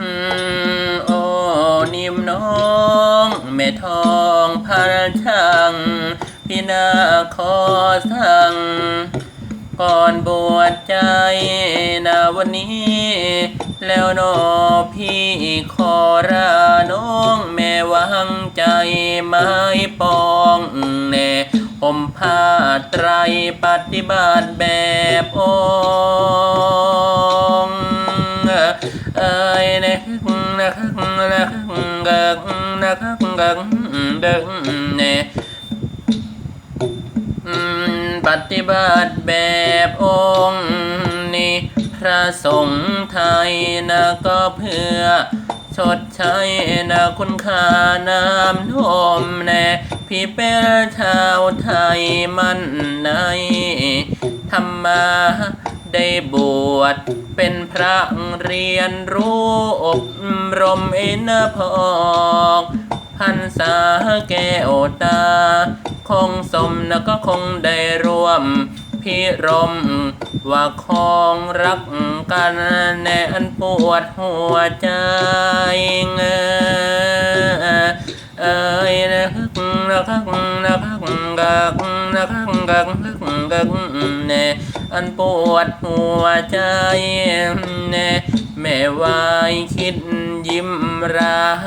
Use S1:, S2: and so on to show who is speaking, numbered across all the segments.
S1: อืมโอ้นิมน้องแม่ทองพระช่างพี่นาขอสั่งก่อนบวชใจนาวันนี้ แล้วนอพี่ขอราน้องแม่วางใจไม้ปองแน่ผมผ้าไตรปฏิบัติแบบอ นะนะนปฏิบัติแบบองค์นี้ พระสงฆ์ไทยนะก็เพื่อชดใช้นะคุณค่าน้ำนมแน่พี่เป็นชาวไทยมันในธรรมาได้บวชเป็นพระเรียนรู้อบรมเอนพอก พันษาแก้วตา คงสมนะก็คงได้ร่วม พิรม ว่าคองรักกันแน่อันปวดหัวใจเงอเอ้ยนะฮึกนะคักนะคักกักนะคักกักฮึกกักแน่อันปวดหัวใจแน่ วายคิดยิ้มรัก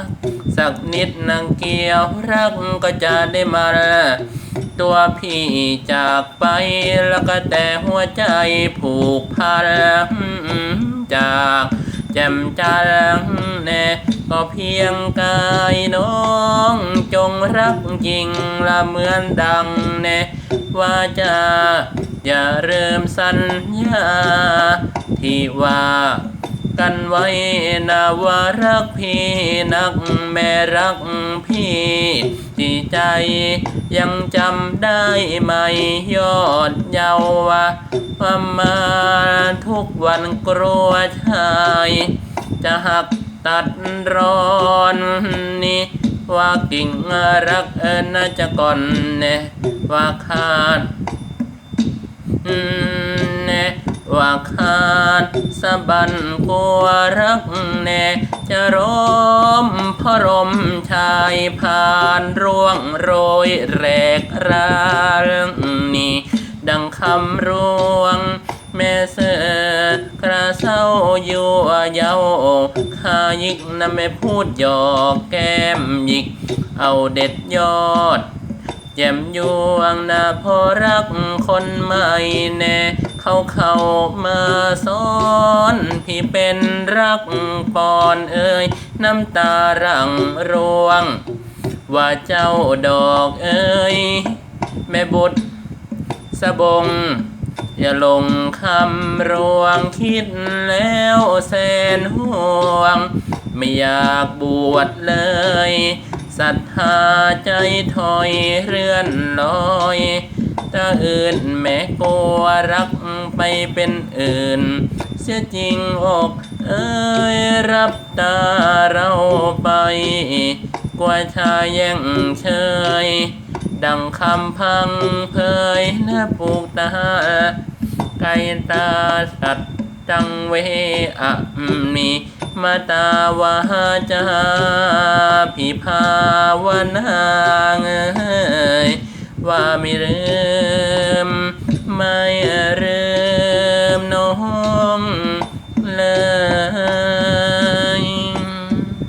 S1: สักนิดนางเกียวรักก็จะได้มา ตัวพี่จากไปแล้วก็แต่หัวใจผูกพันจากแจ่มจันแน่ก็เพียงกายน้องจงรักจริงละเหมือนดังแน่ว่าจะอย่าเริ่มสัญญาที่ว่า กันไว้นะว่ารักพี่นักแม่รักพี่จิตใจ ยังจำได้ไหมยอดเยาวะว่ามาทุกวันกลัวชาย จะหักตัดร้อนนี่ว่ากิ่งรักเอินน่าจะก่อนเนี่ยว่าขาดอืมแน่ ว่าขาดสะบันกัวรักแน่จะร้มพรมชายผ่านร่วงโรยแรกรางนี้ดังคำร่วงแม่เสือกระเศร้าอยู่เยาข้ายิกนะแม่พูดหยอกแก้มหยิก เอาเด็ดยอดแจ่มยวงนะพอรักคนใหม่แน่ เขาเข้ามาสอน พี่เป็นรักปอนเอ่ยน้ำตารังรวง ว่าเจ้าดอกเอ่ยแม่บุตรสะบง อย่าลงคำรวงคิดแล้วแสนห่วง ไม่อยากบวชเลยศรัทธาใจถอยเรื่อนลอย ถ้าอื่นแม้กลัวรักไปเป็นอื่น เสียจริงอกเอ้ยรับตาเราไป กว่าชายแย่งเชย ดังคำพังเพยนะปลูกตาไก่ตาสัตว์จังเวอะมีมาตาวาจาพิภาวนาเอย ว่าไม่เริ่ม ไม่เริ่มน้องเลย